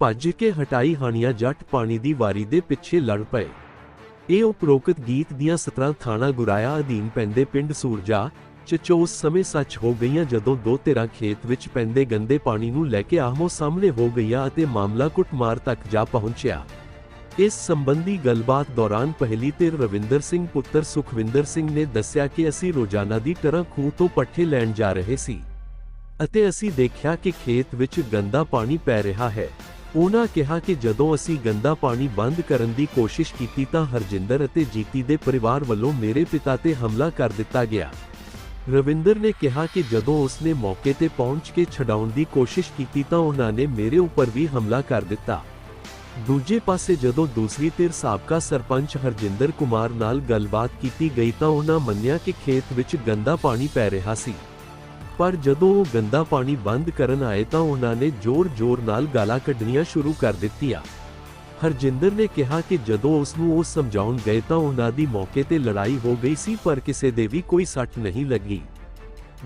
ਭੱਜ ਕੇ ਹਟਾਈ ਹਾਨੀਆਂ ਜੱਟ ਪਾਣੀ ਦੀ ਵਾਰੀ ਦੇ ਪਿੱਛੇ ਲੜ ਪਏ। ਇਹ ਉਪਰੋਕਤ ਗੀਤ ਦੀਆਂ 17 ਥਾਣਾ ਗੁਰਾਇਆ ਅਧੀਨ ਪੈਂਦੇ ਪਿੰਡ ਸੂਰਜਾ ਚ ਉਸ ਸਮੇਂ ਸੱਚ ਹੋ ਗਈਆਂ ਜਦੋਂ ਦੋ ਧਿਰਾਂ ਖੇਤ ਵਿੱਚ ਪੈਂਦੇ ਗੰਦੇ ਪਾਣੀ ਨੂੰ ਲੈ ਕੇ ਆਹਮੋ ਸਾਹਮਣੇ ਹੋ ਗਈਆਂ ਅਤੇ ਮਾਮਲਾ ਕੁੱਟਮਾਰ ਤੱਕ ਜਾ ਪਹੁੰਚਿਆ। ਇਸ ਸੰਬੰਧੀ ਗੱਲਬਾਤ ਦੌਰਾਨ ਪਹਿਲੀ ਧਿਰ ਰਵਿੰਦਰ ਸਿੰਘ, ਪੁੱਤਰ ਸੁਖਵਿੰਦਰ ਸਿੰਘ ਨੇ ਦੱਸਿਆ ਕਿ ਅਸੀਂ ਰੋਜ਼ਾਨਾ ਦੀ ਤਰ੍ਹਾਂ ਖੂਹ ਤੋਂ ਪੱਠੇ ਲੈਣ ਜਾ ਰਹੇ ਸੀ ਅਤੇ ਅਸੀਂ ਦੇਖਿਆ ਕਿ ਖੇਤ ਵਿੱਚ ਗੰਦਾ ਪਾਣੀ ਪੈ ਰਿਹਾ ਹੈ। ਉਹਨਾਂ ਕਿਹਾ ਕਿ ਜਦੋਂ ਅਸੀਂ ਗੰਦਾ ਪਾਣੀ ਬੰਦ ਕਰਨ ਦੀ ਕੋਸ਼ਿਸ਼ ਕੀਤੀ ਤਾਂ ਹਰਜਿੰਦਰ ਅਤੇ ਜੀਤੀ ਦੇ ਪਰਿਵਾਰ ਵੱਲੋਂ ਮੇਰੇ ਪਿਤਾ ਤੇ ਹਮਲਾ ਕਰ ਦਿੱਤਾ ਗਿਆ। ਰਵਿੰਦਰ ਨੇ ਕਿਹਾ ਕਿ ਜਦੋਂ ਉਸਨੇ ਮੌਕੇ ਤੇ ਪਹੁੰਚ ਕੇ ਛਡਾਉਣ ਦੀ ਕੋਸ਼ਿਸ਼ ਕੀਤੀ ਤਾਂ ਉਹਨਾਂ ਨੇ ਮੇਰੇ ਉੱਪਰ ਵੀ ਹਮਲਾ ਕਰ ਦਿੱਤਾ। ਦੂਜੇ ਪਾਸੇ ਜਦੋਂ ਦੂਸਰੀ ਧਿਰ ਸਾਬਕਾ ਸਰਪੰਚ ਹਰਜਿੰਦਰ ਕੁਮਾਰ ਨਾਲ ਗੱਲਬਾਤ ਕੀਤੀ ਗਈ ਤਾਂ ਉਹਨਾਂ ਮੰਨਿਆ ਕਿ ਖੇਤ ਵਿੱਚ ਗੰਦਾ ਪਾਣੀ ਪੈ ਰਿਹਾ ਸੀ। ਪਰ ਜਦੋਂ ਉਹ ਗੰਦਾ ਪਾਣੀ ਬੰਦ ਕਰਨ ਆਏ ਤਾਂ ਉਹਨਾਂ ਨੇ ਜ਼ੋਰ-ਜ਼ੋਰ ਨਾਲ ਗਾਲਾਂ ਕੱਢਣੀਆਂ ਸ਼ੁਰੂ ਕਰ ਦਿੱਤੀਆਂ। ਹਰਜਿੰਦਰ ਨੇ ਕਿਹਾ ਕਿ ਜਦੋਂ ਉਸ ਨੂੰ ਉਹ ਸਮਝਾਉਣ ਗਏ ਤਾਂ ਉਹਨਾਂ ਦੀ ਮੌਕੇ ਤੇ ਲੜਾਈ ਹੋ ਗਈ ਸੀ ਪਰ ਕਿਸੇ ਦੇ ਵੀ ਕੋਈ ਸੱਟ ਨਹੀਂ ਲੱਗੀ।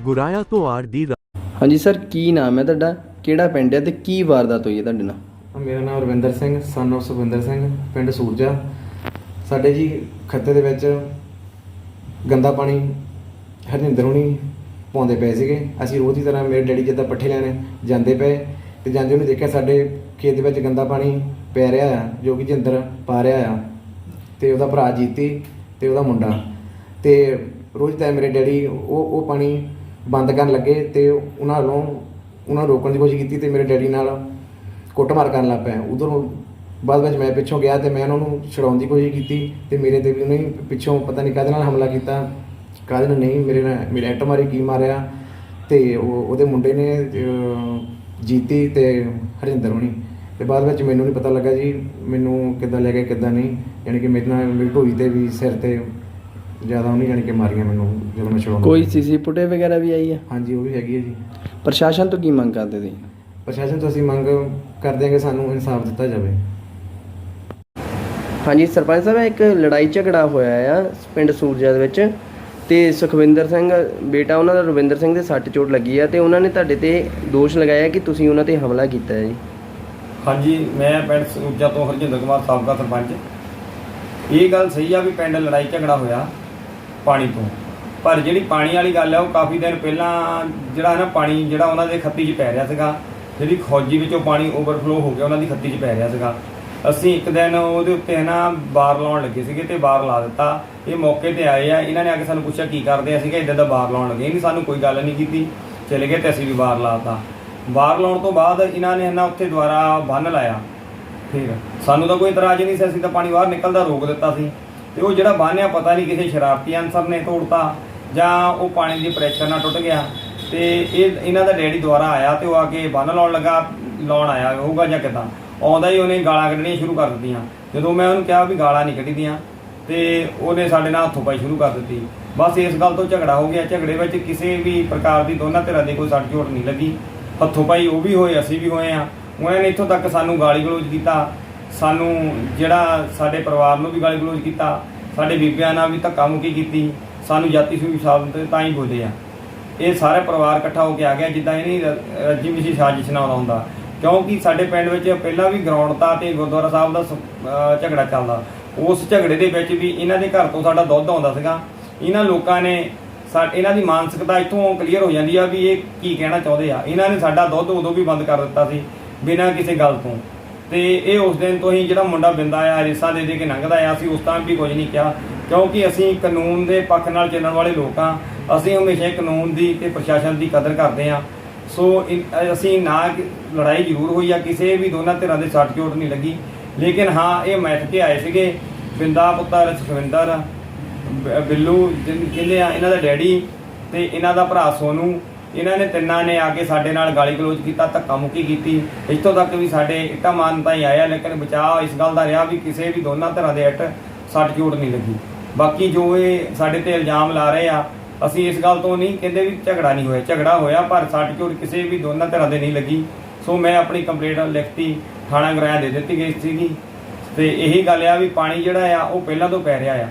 ਗੁਰਾਇਆ ਤੋਂ ਆਰ ਡੀ ਹਾਂਜੀ ਸਰ ਕੀ ਨਾਮ ਹੈ ਤੁਹਾਡਾ? ਕਿਹੜਾ ਪਿੰਡ ਹੈ ਤੇ ਕੀ ਵਾਰਦਾਤ ਹੋਈ ਹੈ ਤੁਹਾਡੇ ਨਾਲ? ਮੇਰਾ ਨਾਮ ਰਵਿੰਦਰ ਸਿੰਘ ਸਨ of ਸੁਖਵਿੰਦਰ ਸਿੰਘ ਪਿੰਡ ਸੂਰਜਾ। ਸਾਡੇ ਜੀ ਖੱਤੇ ਦੇ ਵਿੱਚ ਗੰਦਾ ਪਾਣੀ ਹਰਜਿੰਦਰ ਹੁਣੀ ਪਾਉਂਦੇ ਪਏ ਸੀਗੇ। ਅਸੀਂ ਰੋਜ਼ ਦੀ ਤਰ੍ਹਾਂ ਮੇਰੇ ਡੈਡੀ ਜਿੱਦਾਂ ਪੱਠੇ ਲੈਣ ਜਾਂਦੇ ਪਏ ਤੇ ਜਾਂਦੇ ਉਹਨੇ ਦੇਖਿਆ ਸਾਡੇ ਖੇਤ ਦੇ ਵਿੱਚ ਗੰਦਾ ਪਾਣੀ ਪੈ ਰਿਹਾ ਆ, ਜੋ ਕਿ ਜਿੰਦਰ ਪਾ ਰਿਹਾ ਆ। ਤੇ ਉਹਦਾ ਭਰਾ ਜੀਤੀ ਤੇ ਉਹਦਾ ਮੁੰਡਾ। ਤੇ ਰੋਜ਼ ਤਾਂ ਮੇਰੇ ਡੈਡੀ ਉਹ ਉਹ ਪਾਣੀ ਬੰਦ ਕਰਨ ਲੱਗੇ ਤੇ ਉਹਨਾਂ ਨੂੰ ਉਹਨਾਂ ਨੂੰ ਰੋਕਣ ਦੀ ਕੋਸ਼ਿਸ਼ ਕੀਤੀ ਤੇ ਮੇਰੇ ਡੈਡੀ ਨਾਲ ਕੁੱਟਮਾਰ ਕਰਨ ਲੱਗ ਪਏ। ਉਧਰੋਂ ਬਾਅਦ ਵਿੱਚ ਮੈਂ ਪਿੱਛੋਂ ਗਿਆ ਤੇ ਮੈਂ ਉਹਨਾਂ ਨੂੰ ਛਡਾਉਣ ਦੀ ਕੋਸ਼ਿਸ਼ ਕੀਤੀ ਤੇ ਮੇਰੇ ਤੇ ਵੀ ਉਹਨੇ ਪਿੱਛੋਂ ਪਤਾ ਨਹੀਂ ਕਾਹਦੇ ਨਾਲ ਹਮਲਾ ਕੀਤਾ। ਕਾਹਦੇ ਨਾਲ ਨਹੀਂ ਮੇਰੇ ਨਾਲ ਮੇਰੇ ਐਟ ਮਾਰੀ ਕੀ ਮਾਰਿਆ ਤੇ ਉਹ ਉਹਦੇ ਮੁੰਡੇ ਨੇ ਜੀਤੀ ਤੇ ਹਰਿੰਦਰ ਹੋਣੀ। ਤੇ ਬਾਅਦ ਵਿੱਚ ਮੈਨੂੰ ਨਹੀਂ ਪਤਾ ਲੱਗਾ ਜੀ ਮੈਨੂੰ ਕਿੱਦਾਂ ਲੈ ਗਏ ਕਿੱਦਾਂ ਨਹੀਂ। ਯਾਨੀ ਕਿ ਮੇਰੇ ਨਾਲ ਮੇਰੀ ਢੋਈ ਤੇ ਵੀ ਸਿਰ ਤੇ ਜ਼ਿਆਦਾ ਉਹਨੇ ਯਾਨੀ ਕਿ ਮਾਰੀਆਂ ਮੈਨੂੰ ਜਦੋਂ ਮੈਂ ਛਡਾਉਂਦਾ ਕੋਈ ਸੀਸੀ ਫੁਟੇਜ ਵਗੈਰਾ ਵੀ ਆਈ ਹੈ ਹਾਂਜੀ ਉਹ ਵੀ ਹੈਗੀ ਹੈ ਜੀ। ਪ੍ਰਸ਼ਾਸਨ ਤੋਂ ਕੀ ਮੰਗ ਕਰਦੇ ਸੀ ਪ੍ਰਸ਼ਾਸਨ ਤੋਂ ਅਸੀਂ ਮੰਗ ਕਰਦੇ ਹਾਂ ਕਿ ਸਾਨੂੰ ਇਨਸਾਫ ਦਿੱਤਾ ਜਾਵੇ। ਹਾਂਜੀ ਸਰਪੰਚ ਸਾਹਿਬ ਇੱਕ ਲੜਾਈ ਝਗੜਾ ਹੋਇਆ ਆ ਪਿੰਡ ਸੂਰਜਾ ਦੇ ਵਿੱਚ। ਤੇ ਸੁਖਵਿੰਦਰ ਸਿੰਘ, ਬੇਟਾ ਉਹਨਾਂ ਦਾ ਰਵਿੰਦਰ ਸਿੰਘ ਦੇ ਸੱਟ ਚੋਟ ਲੱਗੀ ਆ ਤੇ ਉਹਨਾਂ ਨੇ ਤੁਹਾਡੇ ਤੇ ਦੋਸ਼ ਲਗਾਇਆ ਕਿ ਤੁਸੀਂ ਉਹਨਾਂ ਤੇ ਹਮਲਾ ਕੀਤਾ ਹੈ ਜੀ। ਹਾਂਜੀ, ਮੈਂ ਪਿੰਡ ਸੂਜਾ ਤੋਂ ਹਰਜਿੰਦਰ ਕੁਮਾਰ, ਸਾਬਕਾ ਸਰਪੰਚ। ਇਹ ਗੱਲ ਸਹੀ ਆ ਵੀ ਪਿੰਡ ਲੜਾਈ ਝਗੜਾ ਹੋਇਆ ਪਾਣੀ ਤੋਂ। ਪਰ ਜਿਹੜੀ ਪਾਣੀ ਵਾਲੀ ਗੱਲ ਆ, ਉਹ ਕਾਫੀ ਦਿਨ ਪਹਿਲਾਂ ਜਿਹੜਾ ਨਾ ਪਾਣੀ, ਜਿਹੜਾ ਉਹਨਾਂ ਦੇ ਖੱਤੀ 'ਚ ਪੈ ਰਿਹਾ ਸੀਗਾ, ਜਿਹੜੀ ਖੌਜੀ ਵਿੱਚੋਂ ਪਾਣੀ ਓਵਰਫਲੋ ਹੋ ਗਿਆ, ਉਹਨਾਂ ਦੀ ਖੱਤੀ 'ਚ ਪੈ ਰਿਹਾ ਸੀਗਾ। ਅਸੀਂ ਇੱਕ ਦਿਨ ਉਹਦੇ ਉੱਤੇ ਨਾ ਬਾਰ ਲਾਉਣ ਲੱਗੇ ਸੀਗੇ ਤੇ ਬਾਰ ਲਾ ਦਿੱਤਾ। ਇਹ ਮੌਕੇ ਤੇ ਆਏ ਆ, ਇਹਨਾਂ ਨੇ ਆ ਕੇ ਸਾਨੂੰ ਪੁੱਛਿਆ, ਕੀ ਕਰਦੇ ਆ? ਸੀਗਾ ਇਦਾਂ ਦਾ ਬਾਰ ਲਾਉਣ ਲੱਗੇ ਨਹੀਂ ਸਾਨੂੰ ਕੋਈ ਗੱਲ ਨਹੀਂ ਕੀਤੀ। ਚਲੇ ਗਏ ਤੇ ਅਸੀਂ ਵੀ ਬਾਰ ਲਾਤਾ ਬਾਰ ਲਾਉਣ ਤੋਂ ਬਾਅਦ ਇਹਨਾਂ ਨੇ ਨਾ ਉੱਥੇ ਦੁਬਾਰਾ ਬੰਨ ਲਾਇਆ। ਫਿਰ ਸਾਨੂੰ ਤਾਂ ਕੋਈ ਇਤਰਾਜ਼ ਨਹੀਂ ਸੀ, ਅਸੀਂ ਤਾਂ ਪਾਣੀ ਬਾਹਰ ਨਿਕਲਦਾ ਰੋਕ ਦਿੱਤਾ ਸੀ। ਤੇ ਉਹ ਜਿਹੜਾ ਬੰਨ੍ਹ ਆ ਪਤਾ ਨਹੀਂ ਕਿਸੇ ਸ਼ਰਾਰਤੀ ਅਨਸਰ ਨੇ ਤੋੜਤਾ, ਜਾਂ ਉਹ ਪਾਣੀ ਦੇ ਪ੍ਰੈਸ਼ਰ ਨਾਲ ਟੁੱਟ ਗਿਆ। ਤੇ ਇਹ, ਇਹਨਾਂ ਦਾ ਡੈਡੀ ਦੁਆਰਾ ਆਇਆ ਤੇ ਉਹ ਆ ਕੇ ਬੰਨ ਲਾਉਣ ਲੱਗਾ, ਲਾਉਣ ਆਇਆ ਹੋਊਗਾ ਜਾਂ ਕਿਦਾਂ। ਆਉਂਦਾ ਹੀ ਉਹਨੇ ਗਾਲਾਂ ਕੱਢਣੀਆਂ ਸ਼ੁਰੂ ਕਰ ਦਿੱਤੀਆਂ। ਜਦੋਂ ਮੈਂ ਉਹਨੂੰ ਕਿਹਾ ਵੀ ਗਾਲਾਂ ਨਹੀਂ ਕੱਢੀਆਂ, ਤੇ ਉਹਨੇ ਸਾਡੇ ਨਾਲ ਹੱਥੋਂ ਪਾਈ ਸ਼ੁਰੂ ਕਰ ਦਿੱਤੀ। ਬਸ ਇਸ ਗੱਲ ਤੋਂ ਝਗੜਾ ਹੋ ਗਿਆ। ਝਗੜੇ ਵਿੱਚ ਕਿਸੇ ਵੀ ਪ੍ਰਕਾਰ ਦੀ ਦੋਨਾਂ ਧਿਰਾਂ ਦੀ ਕੋਈ ਸੱਟ ਝੋਟ ਨਹੀਂ ਲੱਗੀ। ਹੱਥੋਂ ਪਾਈ ਉਹ ਵੀ ਹੋਏ, ਅਸੀਂ ਵੀ ਹੋਏ ਆ ਉਹਨਾਂ ਨੇ ਇੱਥੋਂ ਤੱਕ ਸਾਨੂੰ ਗਾਲੀ ਗਲੋਚ ਕੀਤਾ। ਸਾਨੂੰ ਜਿਹੜਾ ਸਾਡੇ ਪਰਿਵਾਰ ਨੂੰ ਵੀ ਗਾਲੀ ਗਲੋਚ ਕੀਤਾ। ਸਾਡੇ ਬੀਬੀਆਂ ਨਾਲ ਵੀ ਧੱਕਾ ਮੁੱਕੀ ਕੀਤੀ। ਸਾਨੂੰ ਜਾਤੀ ਸੂਈ ਸ਼ਬਦ ਤੇ ਤਾਂ ਹੀ ਬੋਲੇ ਆ। ਇਹ ਸਾਰੇ ਪਰਿਵਾਰ ਇਕੱਠਾ ਹੋ ਕੇ ਆ ਗਿਆ। ਜਿੱਦਾਂ ਇਹਨੀ ਰੱਜੀ ਮਿਸ਼ੀ ਸਾਜ਼ਿਸ਼ ਨਾਲ ਆਉਂਦਾ। ਕਿਉਂਕਿ ਸਾਡੇ ਪਿੰਡ ਵਿੱਚ ਪਹਿਲਾਂ ਵੀ ਗਰਾਊਂਡ ਤਾਂ ਤੇ ਗੁਰਦੁਆਰਾ ਸਾਹਿਬ ਦਾ ਸ- ਝਗੜਾ ਚੱਲਦਾ। ਉਸ ਝਗੜੇ ਦੇ ਵਿੱਚ ਵੀ ਇਹਨਾਂ ਦੇ ਘਰ ਤੋਂ ਸਾਡਾ ਦੁੱਧ ਆਉਂਦਾ ਸੀਗਾ। ਇਹਨਾਂ ਲੋਕਾਂ ਨੇ ਸਾ, ਇਹਨਾਂ ਦੀ ਮਾਨਸਿਕਤਾ ਇੱਥੋਂ ਕਲੀਅਰ ਹੋ ਜਾਂਦੀ ਆ ਵੀ ਇਹ ਕੀ ਕਹਿਣਾ ਚਾਹੁੰਦੇ ਆ। ਇਹਨਾਂ ਨੇ ਸਾਡਾ ਦੁੱਧ ਉਦੋਂ ਵੀ ਬੰਦ ਕਰ ਦਿੱਤਾ ਸੀ, ਬਿਨਾਂ ਕਿਸੇ ਗੱਲ ਤੋਂ। ਤੇ ਇਹ ਉਸ ਦਿਨ ਤੋਂ ਹੀ ਜਿਹੜਾ ਮੁੰਡਾ ਬਿੰਦਾ ਆ ਰੇਸਾਂ ਦੇ ਦੇ ਕੇ ਲੰਘਦਾ ਆ ਅਸੀਂ ਉਸ ਟਾਈਮ ਵੀ ਕੁਝ ਨਹੀਂ ਕਿਹਾ। ਕਿਉਂਕਿ ਅਸੀਂ ਕਾਨੂੰਨ ਦੇ ਪੱਖ ਨਾਲ ਚੱਲਣ ਵਾਲੇ ਲੋਕ ਆ। ਅਸੀਂ ਹਮੇਸ਼ਾ ਹੀ ਕਾਨੂੰਨ ਦੀ ਤੇ ਪ੍ਰਸ਼ਾਸਨ ਦੀ ਕਦਰ ਕਰਦੇ ਆ। ਸੋ ਅਸੀਂ ਨਾ ਲੜਾਈ ਜ਼ਰੂਰ ਹੋਈ ਆ, ਕਿਸੇ ਵੀ ਦੋਨਾਂ ਧਿਰਾਂ ਦੇ ਸੱਟ ਚੋਟ ਨਹੀਂ ਲੱਗੀ। ਲੇਕਿਨ ਹਾਂ, ਇਹ ਮੈਥ ਕੇ ਆਏ ਸੀਗੇ, ਬਿੰਦਾ ਪੁੱਤਰ ਸੁਖਵਿੰਦਰ ਬਿੱਲੂ, ਜਿਨ- ਆ, ਇਹਨਾਂ ਦਾ ਡੈਡੀ ਤੇ ਇਹਨਾਂ ਦਾ ਭਰਾ ਸੋਨੂ, ਇਹਨਾਂ ਨੇ ਤਿੰਨਾਂ ਨੇ ਆ ਕੇ ਸਾਡੇ ਨਾਲ ਗਾਲੀ ਗਲੋਚ ਕੀਤਾ, ਧੱਕਾ ਮੁੱਕੀ ਕੀਤੀ। ਇੱਥੋਂ ਤੱਕ ਵੀ ਸਾਡੇ ਇੱਟਾਂ ਮਾਰਨ ਤਾਂ ਹੀ ਆਇਆ, ਲੇਕਿਨ ਬਚਾਅ ਇਸ ਗੱਲ ਦਾ ਰਿਹਾ ਵੀ ਕਿਸੇ ਵੀ ਦੋਨਾਂ ਧਿਰਾਂ ਦੇ ਇੱਟ ਸੱਟ ਚੋਟ ਨਹੀਂ ਲੱਗੀ। ਬਾਕੀ ਜੋ ਇਹ ਸਾਡੇ ਤੇ ਇਲਜ਼ਾਮ ਲਾ ਰਹੇ ਆ ਅਸੀਂ ਇਸ ਗੱਲ ਤੋਂ ਨਹੀਂ, ਕਹਿੰਦੇ ਵੀ ਝਗੜਾ ਨਹੀਂ ਹੋਇਆ। ਝਗੜਾ ਹੋਇਆ, ਪਰ ਸੱਟ ਚੋਟ ਕਿਸੇ ਵੀ ਦੋਨਾਂ ਤਰ੍ਹਾਂ ਦੇ ਨਹੀਂ ਲੱਗੀ। ਸੋ ਮੈਂ ਆਪਣੀ ਕੰਪਲੇਂਟ ਲਿਖਤੀ, ਥਾਣਾ ਗਰਾਇਆ ਦੇ ਦਿੱਤੀ ਗਈ ਸੀਗੀ। ਤੇ ਇਹੀ ਗੱਲ ਆ ਵੀ ਪਾਣੀ ਜਿਹੜਾ ਆ, ਉਹ ਪਹਿਲਾਂ ਤੋਂ ਪੈ ਰਿਹਾ ਆ।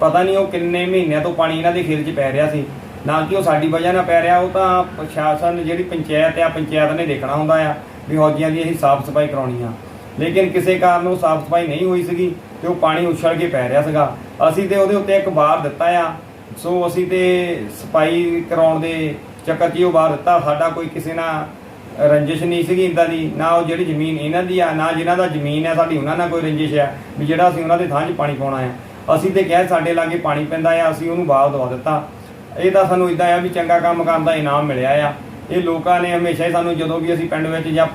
ਪਤਾ ਨਹੀਂ ਉਹ ਕਿੰਨੇ ਮਹੀਨਿਆਂ ਤੋਂ ਪਾਣੀ ਇਹਨਾਂ ਦੇ ਖੇਤ 'ਚ ਪੈ ਰਿਹਾ ਸੀ। ਨਾ ਕਿ ਉਹ ਸਾਡੀ ਵਜ੍ਹਾ ਨਾਲ ਪੈ ਰਿਹਾ, ਉਹ ਤਾਂ ਪ੍ਰਸ਼ਾਸਨ ਜਿਹੜੀ ਪੰਚਾਇਤ ਆ, ਪੰਚਾਇਤ ਨੇ ਦੇਖਣਾ ਹੁੰਦਾ ਆ ਵੀ ਹੌਜੀਆਂ ਦੀ ਅਸੀਂ ਸਾਫ਼ ਸਫ਼ਾਈ ਕਰਾਉਣੀ ਆ। ਲੇਕਿਨ ਕਿਸੇ ਕਾਰਨ ਉਹ ਸਾਫ਼ ਸਫ਼ਾਈ ਨਹੀਂ ਹੋਈ ਸੀਗੀ ਤੇ ਉਹ ਪਾਣੀ ਉਛਲ ਕੇ ਪੈ ਰਿਹਾ ਸੀਗਾ। ਅਸੀਂ ਤੇ ਉਹਦੇ ਉੱਤੇ ਇੱਕ ਬਾਰ ਦਿੱਤਾ ਆ ਸੋ ਅਸੀਂ ਤੇ ਸਫ਼ਾਈ ਕਰਾਉਣ ਦੇ ਚੱਕਰ 'ਚ ਹੀ ਉਹ ਬਾਰ ਦਿੱਤਾ। ਸਾਡਾ ਕੋਈ ਕਿਸੇ ਨਾਲ ਰੰਜਿਸ਼ ਨਹੀਂ ਸੀਗੀ ਇੰਦਾ ਦੀ। ਨਾ ਉਹ ਜਿਹੜੀ ਜ਼ਮੀਨ ਇਹਨਾਂ ਦੀ ਆ, ਨਾ ਜਿਨ੍ਹਾਂ ਦਾ ਜ਼ਮੀਨ ਹੈ ਸਾਡੀ ਉਹਨਾਂ ਨਾਲ ਕੋਈ ਰੰਜਿਸ਼ ਆ ਵੀ ਜਿਹੜਾ ਅਸੀਂ ਉਹਨਾਂ ਦੇ ਥਾਂ 'ਚ ਪਾਣੀ ਪਾਉਣਾ ਆ। ਅਸੀਂ ਤੇ ਕਹਿ ਸਾਡੇ ਲਾਗੇ ਪਾਣੀ ਪੈਂਦਾ ਆ, ਅਸੀਂ ਉਹਨੂੰ ਬਾਹਰ ਦਵਾ ਦਿੱਤਾ। ਇਹ ਤਾਂ ਸਾਨੂੰ ਇਦਾਂ ਆ ਵੀ ਚੰਗਾ ਕੰਮ ਕਰਨ ਦਾ ਇਨਾਮ ਮਿਲਿਆ ਆ। ਇਹ ਲੋਕਾਂ ਨੇ ਹਮੇਸ਼ਾ ਹੀ ਸਾਨੂੰ ਜਦੋਂ ਵੀ ਅਸੀਂ ਪਿੰਡ ਵਿੱਚ ਜਾਂ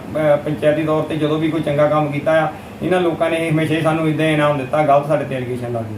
ਪੰਚਾਇਤੀ ਤੌਰ ਤੇ ਜਦੋਂ ਵੀ ਕੋਈ ਚੰਗਾ ਕੰਮ ਕੀਤਾ ਆ, ਇਹਨਾਂ ਲੋਕਾਂ ਨੇ ਹਮੇਸ਼ਾ ਹੀ ਸਾਨੂੰ ਇਦਾਂ ਇਨਾਮ ਦਿੱਤਾ, ਗਲਤ ਸਾਡੇ ਤੇ ਐਲੀਗੇਸ਼ਨ ਲਾ ਕੇ